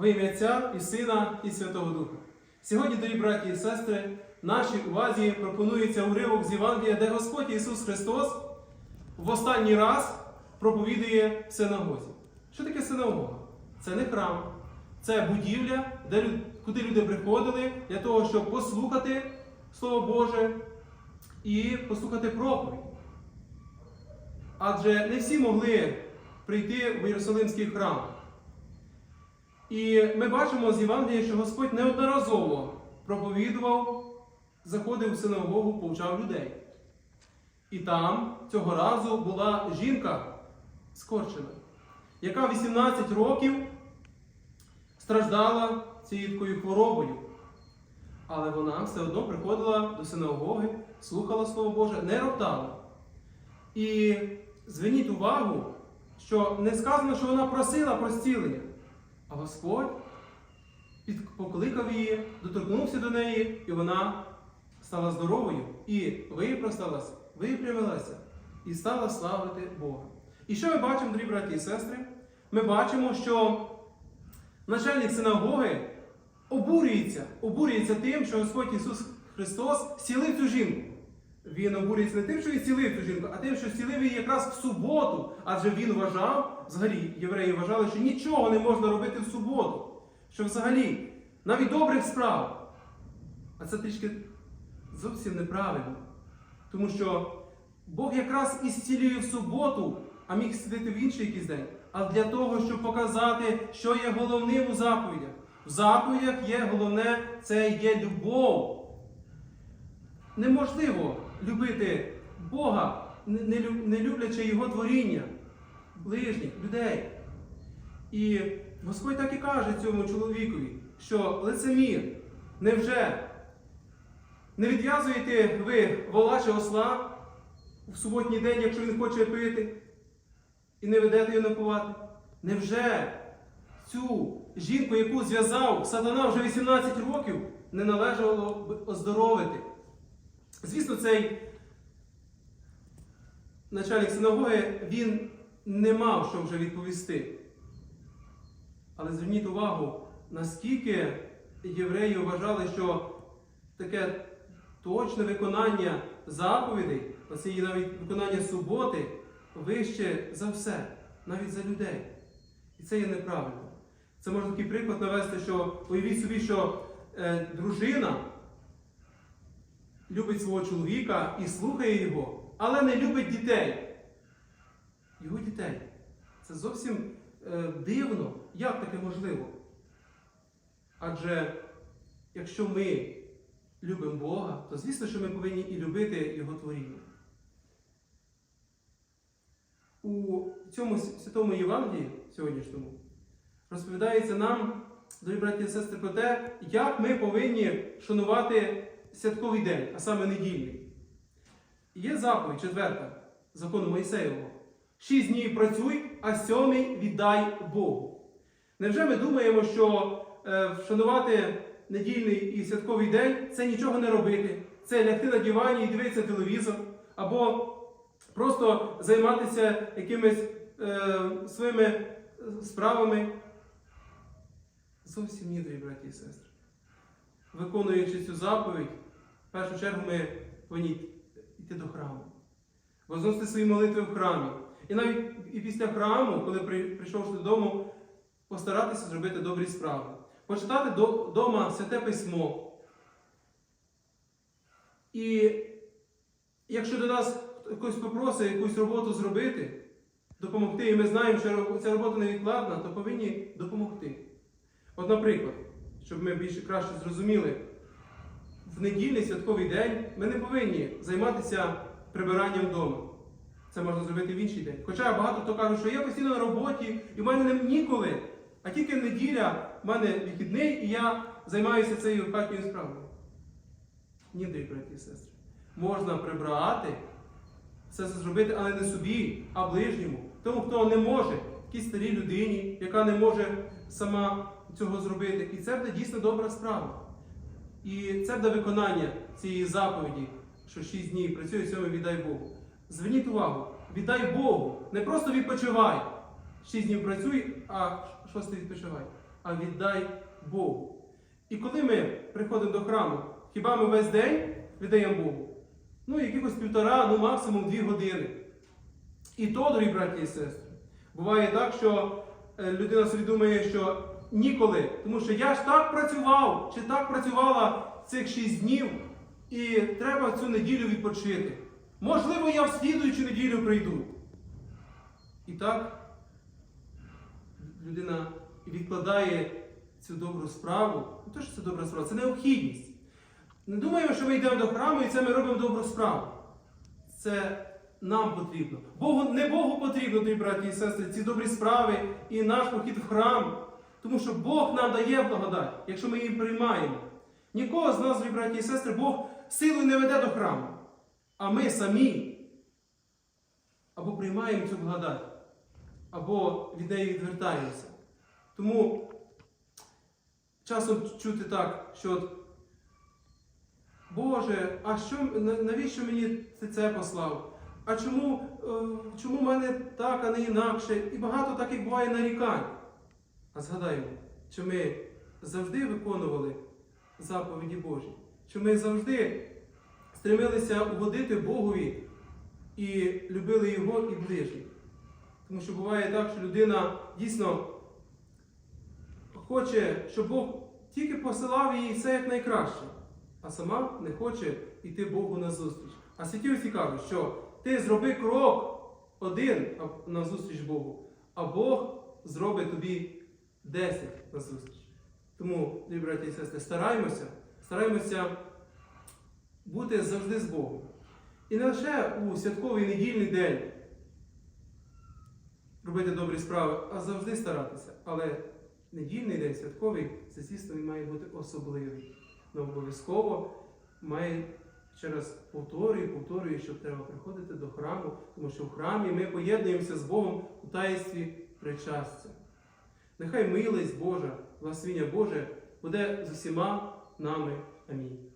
Во ім'я Отця і Сина, і Святого Духа. Сьогодні, дорогі браті і сестри, нашій увазі пропонується уривок з Євангелія, де Господь Ісус Христос в останній раз проповідує в синагозі. Що таке синагога? Це не храм, це будівля, де, куди люди приходили для того, щоб послухати Слово Боже і послухати проповідь. Адже не всі могли прийти в Єрусалимський храм. І ми бачимо з Євангелія, що Господь неодноразово проповідував, заходив у синагогу, повчав людей. І там цього разу була жінка скорчена, яка 18 років страждала цією хворобою. Але вона все одно приходила до синагоги, слухала Слово Боже, не роптала. І зверніть увагу, що не сказано, що вона просила про зцілення, а Господь покликав її, доторкнувся до неї, і вона стала здоровою і випросталась, випрямилася і стала славити Бога. І що ми бачимо, дорогі браті і сестри? Ми бачимо, що начальник синагоги обурюється, обурюється тим, що Господь Ісус Христос зцілив цю жінку. Він обурюється не тим, що він зцілив цю жінку, а тим, що зцілив її якраз в суботу. Адже він вважав, взагалі, євреї вважали, що нічого не можна робити в суботу. Що взагалі, навіть добрих справ. А це трішки зовсім неправильно. Тому що Бог якраз і зцілює в суботу, а міг зцілити в інший якийсь день. А для того, щоб показати, що є головним у заповідях. В заповідях є головне це є любов. Неможливо любити Бога, не- не лю- не люблячи Його творіння, ближніх, людей. І Господь так і каже цьому чоловікові, що лицемір, невже не відв'язуєте ви вола чи осла в суботній день, якщо він хоче пити, і не ведете його напувати? Невже цю жінку, яку зв'язав сатана вже 18 років, не належало б оздоровити? Звісно, цей начальник синагоги він не мав що вже відповісти. Але зверніть увагу, наскільки євреї вважали, що таке точне виконання заповідей, і навіть виконання суботи, вище за все, навіть за людей. І це є неправильно. Це можна такий приклад навести, що уявіть собі, що е, дружина любить свого чоловіка і слухає його, але не любить дітей. Його дітей. Це зовсім е, дивно. Як таке можливо? Адже якщо ми любимо Бога, то звісно, що ми повинні і любити Його творіння. У цьому святому Євангелії сьогоднішньому розповідається нам, дорогі браті і сестри, про те, як ми повинні шанувати святковий день, а саме недільний. Є заповідь четверта закону Мойсеєвого. Шість днів працюй, а сьомий віддай Богу. Невже ми думаємо, що е, вшанувати недільний і святковий день це нічого не робити, це лягти на дивані і дивитися телевізор, або просто займатися якимись е, своїми справами? Зовсім ні, дорогі браті і сестри. Виконуючи цю заповідь, в першу чергу ми повинні йти до храму, возносити свої молитви в храмі. І навіть і після храму, коли при- прийшовши додому, постаратися зробити добрі справи. Почитати вдома святе письмо. І якщо до нас хтось попросить якусь роботу зробити, допомогти, і ми знаємо, що ця робота невідкладна, то повинні допомогти. От, наприклад, щоб ми більше краще зрозуміли, в недільний святковий день ми не повинні займатися прибиранням вдома. Це можна зробити в інший день. Хоча багато хто каже, що я постійно на роботі, і в мене не ніколи. А тільки неділя в мене вихідний, і я займаюся цією хатньою справою. Ні, дорогі браті і сестри. Можна прибрати, все це зробити, але не собі, а ближньому. Тому, хто не може, якійсь старій людині, яка не може сама цього зробити. І це буде дійсно добра справа. І це буде виконання цієї заповіді, що шість днів працює, сьомий віддай Богу. Зверніть увагу, віддай Богу. Не просто відпочивай. Шість днів працюй, а шостий відпочивай. а віддай Богу. І коли ми приходимо до храму, хіба ми весь день віддаємо Богу? Ну, якихось півтора, ну максимум дві години. І то, дорогі браті і сестри, буває так, що е, людина собі думає, що ніколи, тому що я ж так працював, чи так працювала цих шість днів, і треба цю неділю відпочити. Можливо, я в слідуючу неділю прийду. І так людина відкладає цю добру справу. Не те, що це добра справа, це необхідність. Не думаємо, що ми йдемо до храму і це ми робимо добру справу. Це нам потрібно. Богу, не Богу потрібно, дорогі браті і сестри, ці добрі справи і наш похід в храм. Тому що Бог нам дає благодать, якщо ми її приймаємо. Нікого з нас, браті і сестри, Бог силою не веде до храму. А ми самі або приймаємо цю благодать, або від неї відвертаємося. Тому часом чути так, що от, Боже, а що, навіщо мені ти це послав? А чому, е, чому в мене так, а не інакше? І багато таких буває нарікань. А згадаємо, чи ми завжди виконували заповіді Божі, чи ми завжди стремилися угодити Богові і любили Його і ближніх. Тому що буває так, що людина дійсно хоче, щоб Бог тільки посилав їй все як найкраще, а сама не хоче йти Богу на зустріч. А святі отці кажуть, що ти зроби крок один на зустріч Богу, а Бог зробить тобі десять на зустріч. Тому, любі браті і сестри, стараємося, стараємося бути завжди з Богом. І не лише у святковий недільний день робити добрі справи, а завжди старатися. Але недільний день святковий, це звісно, він має бути особливий. Но обов'язково має ще раз повторюю, повторюю, що треба приходити до храму, тому що в храмі ми поєднуємося з Богом у таїнстві причастя. Нехай милість Божа, благословіння Боже буде з усіма нами. Амінь.